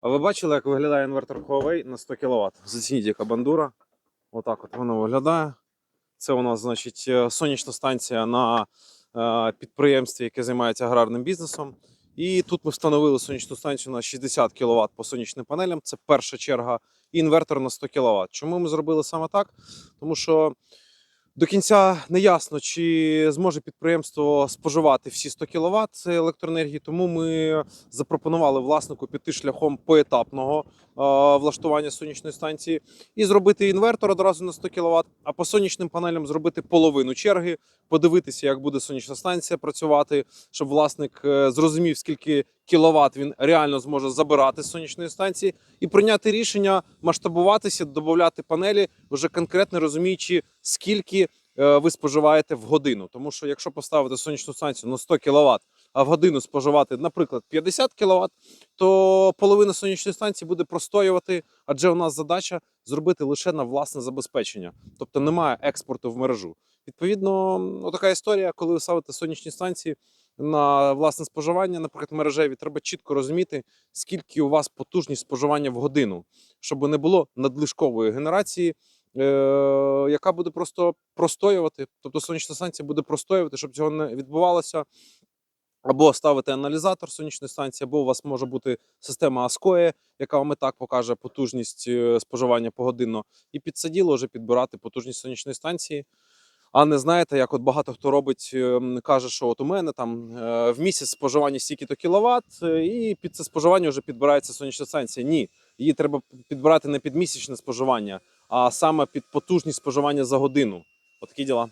А ви бачили, як виглядає інвертор Huawei на 100 кВт? Зацініть, яка бандура. Отак от воно виглядає. Це у нас, значить, е, сонячна станція на е, підприємстві, яке займається аграрним бізнесом. І тут ми встановили сонячну станцію на 60 кВт по сонячним панелям. Це перша черга і інвертор на 100 кВт. Чому ми зробили саме так? Тому що до кінця не ясно, чи зможе підприємство споживати всі 100 кВт електроенергії. Тому ми запропонували власнику піти шляхом поетапного е, влаштування сонячної станції і зробити інвертор одразу на 100 кВт, а по сонячним панелям зробити половину черги, подивитися, як буде сонячна станція працювати, щоб власник е, зрозумів, скільки кіловат він реально зможе забирати з сонячної станції, і прийняти рішення масштабуватися, додати панелі, вже конкретно розуміючи, скільки е, ви споживаєте в годину. Тому що якщо поставити сонячну станцію на 100 кВт, а в годину споживати, наприклад, 50 кВт, то половина сонячної станції буде простоювати, адже у нас задача зробити лише на власне забезпечення, тобто немає експорту в мережу. Відповідно, отака історія, коли ви ставите сонячні станції на власне споживання, наприклад, мережеві, треба чітко розуміти, скільки у вас потужність споживання в годину, щоб не було надлишкової генерації, е- яка буде просто простоювати. Тобто сонячна станція буде простоювати, щоб цього не відбувалося. Або ставити аналізатор сонячної станції, або у вас може бути система ASCOE, яка вам і так покаже потужність е, споживання погодинно, і під вже підбирати потужність сонячної станції. А не знаєте, як от багато хто робить, ем, каже, що от у мене там е, в місяць споживання стільки-то кіловат, е, і під це споживання вже підбирається сонячна станція. Ні, її треба підбирати не під місячне споживання, а саме під потужність споживання за годину. Отакі діла.